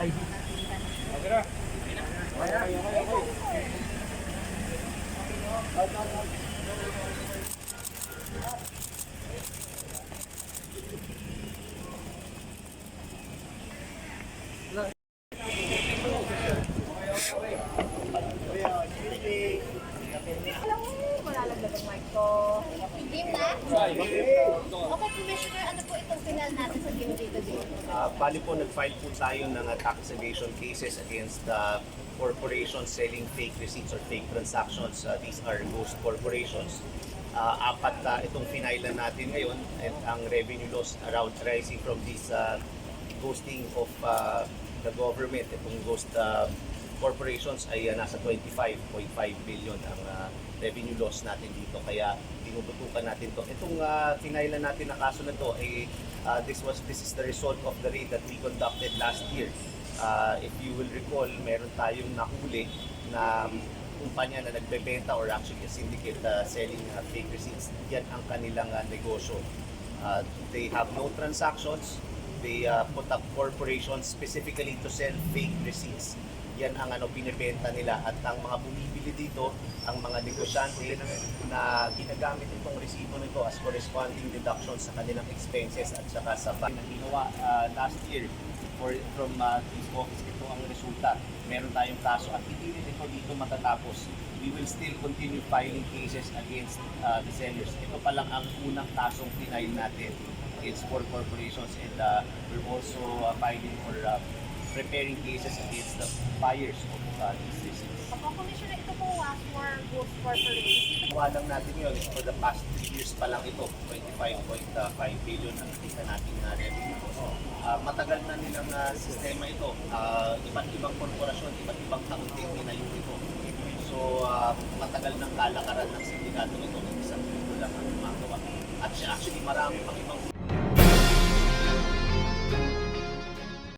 Alam Game na? Okay, Commissioner, ano po itong final natin sa game day today? Uh, bali po, nag-file po tayo ng uh, tax evasion cases against the corporations selling fake receipts or fake transactions. Uh, these are ghost corporations. Uh, apat uh, itong finailan natin ngayon at ang revenue loss around rising from this uh, ghosting of uh, the government. Itong ghost uh, corporations ay uh, nasa 25.5 billion ang uh, revenue loss natin dito. Kaya tinututukan natin to. Itong uh, finailan natin na kaso na to ay uh, this was this is the result of the raid that we conducted last year. Uh, if you will recall, meron tayong nahuli na um, kumpanya na nagbebenta or actually a syndicate uh, selling uh, fake receipts. Yan ang kanilang uh, negosyo. Uh, they have no transactions. They uh, put up corporations specifically to sell fake receipts. Yan ang ano binebenta nila at ang mga bumibili dito ang mga negosyante na ginagamit itong resibo nito as corresponding deductions sa kanilang expenses at saka sa bank. Na ginawa uh, last year for, from uh, this office, ito ang resulta. Meron tayong kaso at hindi rin ito dito matatapos. We will still continue filing cases against uh, the sellers. Ito pa lang ang unang kasong final natin against four corporations and uh, we're also uh, filing or uh, preparing cases against the buyers of uh, these receipts. Opo, Commissioner, ito po was for Ghost Corporation. Kuha lang natin yun for the past 3 years pa lang ito, 25.5 billion ang nakita natin na revenue. Ah, matagal na nilang ah, sistema ito. Ah, iba't ibang korporasyon, iba't ibang kaunting ginayon ito. So, ah, matagal ng kalakaran ng sindikato nito ng isang linggo lang ang gumagawa. At siya actually marami pang ibang